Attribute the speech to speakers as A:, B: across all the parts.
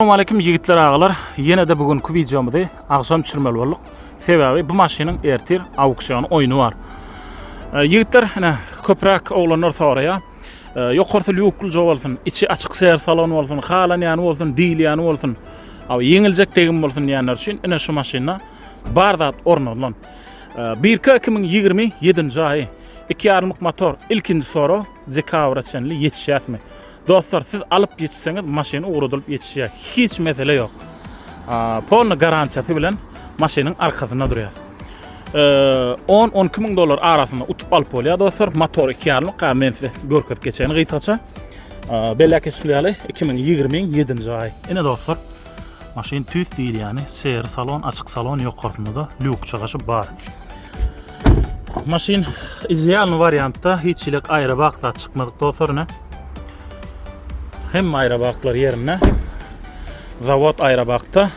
A: Assalamu alaykum yigitler ağalar. Yine de bugünkü videomuzda akşam çürmel bolduk. Sebebi bu maşinin ertir auksion oyunu var. E, yigitler hani köprak oğlanlar sonraya e, yokortu lukul olsun, içi açık seyir salonu olsun, halan yani olsun, değil yani olsun. Abi yengilecek degim olsun diyenler için ene şu maşinna bardat ornalan. E, 1 2027 ayı 2 yarımlık motor ilkinci soru zekavra çenli yetişýärmi? Dostlar siz alıp yetişseniz maşini uğradılıp yetişýär. Hiç mesele yok. Polna garantiyası bilen maşinin arkasında duruyor. Ee, 10-12 ming dolar arasında utup alıp bolýar dostlar. Motor 2 yarımlık ka men size görkezip geçeni gıysaça. Bellek espliýaly 2027 ay. Ine dostlar. Maşin tüz değil yani. Seyir salon, açık salon yok korkunda lük çagaşı bar. Maşin ideal variantta hiç ilek ayrı bakla çıkmadık dostlar ne? Hem ayrı baklar yerine zavod ayrı bakta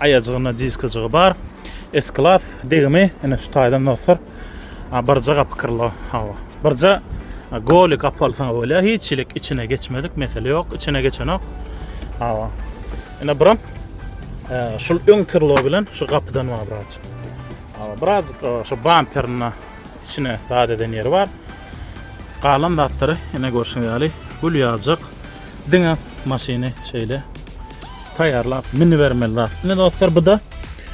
A: ayacığına diskacığı bar. S-Class degimi ene şu taydan dostlar. Barca kapkırlı hava. Barca goli kapalı sana böyle hiç ilek içine geçmedik mesele yok. içine geçen yok. Hava. Ene buram şu ön kırlı bilen şu kapıdan var birazcık. Ama biraz şu bumper'ına içine rahat eden yeri var. Kalan datları yine görüşün yani. Gül yazacak. Dine maşini şeyle tayarlap mini vermeliler. Ne dostlar bu da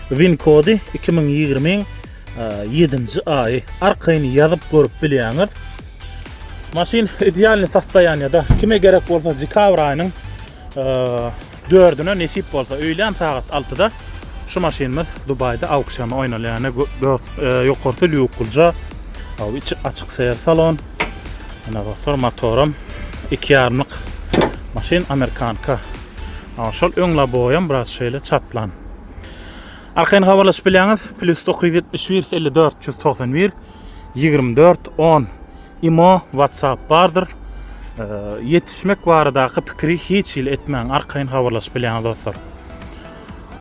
A: Win kodu 2020 7. ay. Arkayını yazıp görüp bilýäňiz. Maşin idealni sastaýanyda kime gerek bolsa Zikavraýynyň dördüne nesip bolsa öýlen saat 6-da şu maşinimiz Dubay'da auksyona oynalýan. Ýokarsa lükulca. Aw içi açık seyir salon. Ana dostlar motorum 2 yarımlık maşin Amerikanka. Aw şol öňle boýam biraz şeýle çatlan. Arkayn hawalaş bilýäňiz plus 971 54 191 24 10 imo WhatsApp bardır. Ee, yetişmek baradaky pikiri hiç il etmeň arkayn hawalaş bilýäňiz dostlar.